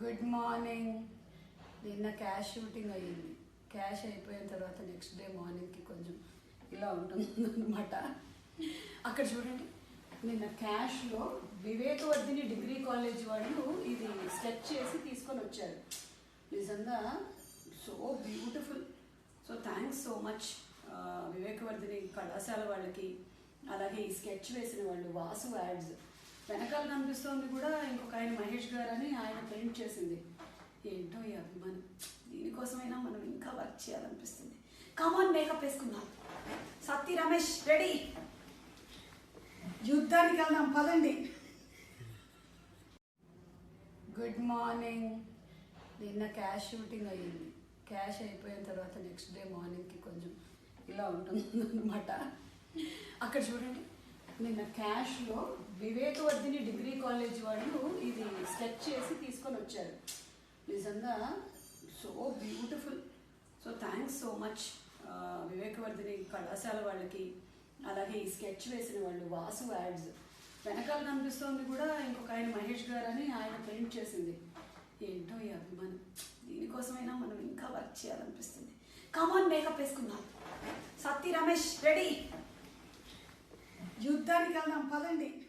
Good morning నిన్న cash shooting అయ్యింది. Cash అయిపోయిన తర్వాత నెక్స్ట్ డే మార్నింగ్కి కొంచెం ఇలా ఉంటుంది అనమాట అక్కడ చూడండి. నిన్న క్యాష్లో వివేకవర్ధిని డిగ్రీ కాలేజ్ వాళ్ళు ఇది స్కెచ్ చేసి తీసుకొని వచ్చారు. నిజంగా so beautiful so thanks so much Vivekavardhini కళాశాల వాళ్ళకి. అలాగే ఈ స్కెచ్ వేసిన వాళ్ళు వాసు యాడ్స్ వెనకాల కనిపిస్తోంది కూడా ఇంకొక ఆయన మహేష్ గారు అని ఆయన ప్రింట్ చేసింది. ఏంటో ఈ అభిమానం. దీనికోసమైనా మనం ఇంకా వర్క్ చేయాలనిపిస్తుంది. కమాన్ మేకప్ వేసుకుందాం. సత్తి రమేష్ రెడీ యుద్ధానికి వెళ్దాం పదండి. గుడ్ మార్నింగ్ నిన్న క్యాష్ షూటింగ్ అయ్యింది. క్యాష్ అయిపోయిన తర్వాత నెక్స్ట్ డే మార్నింగ్కి కొంచెం ఇలా ఉంటుంది అనమాట అక్కడ చూడండి. నిన్న క్యాష్లో వివేకవర్ధిని డిగ్రీ కాలేజ్ వాళ్ళు ఇది స్కెచ్ చేసి తీసుకొని వచ్చారు. నిజంగా so beautiful so thanks so much Vivekavardhini కళాశాల వాళ్ళకి అలాగే ఈ స్కెచ్ వేసిన వాళ్ళు వాసు యాడ్స్ వెనకాల కనిపిస్తోంది కూడా ఇంకొక ఆయన మహేష్ గారు అని ఆయన ప్రింట్ చేసింది. ఏంటో ఈ అభిమానం. దీనికోసమైనా మనం ఇంకా వర్క్ చేయాలనిపిస్తుంది. కమాన్ మేకప్ వేసుకుందాం. సత్తి రమేష్ రెడీ యుద్ధానికి వెళ్దాం పదండి.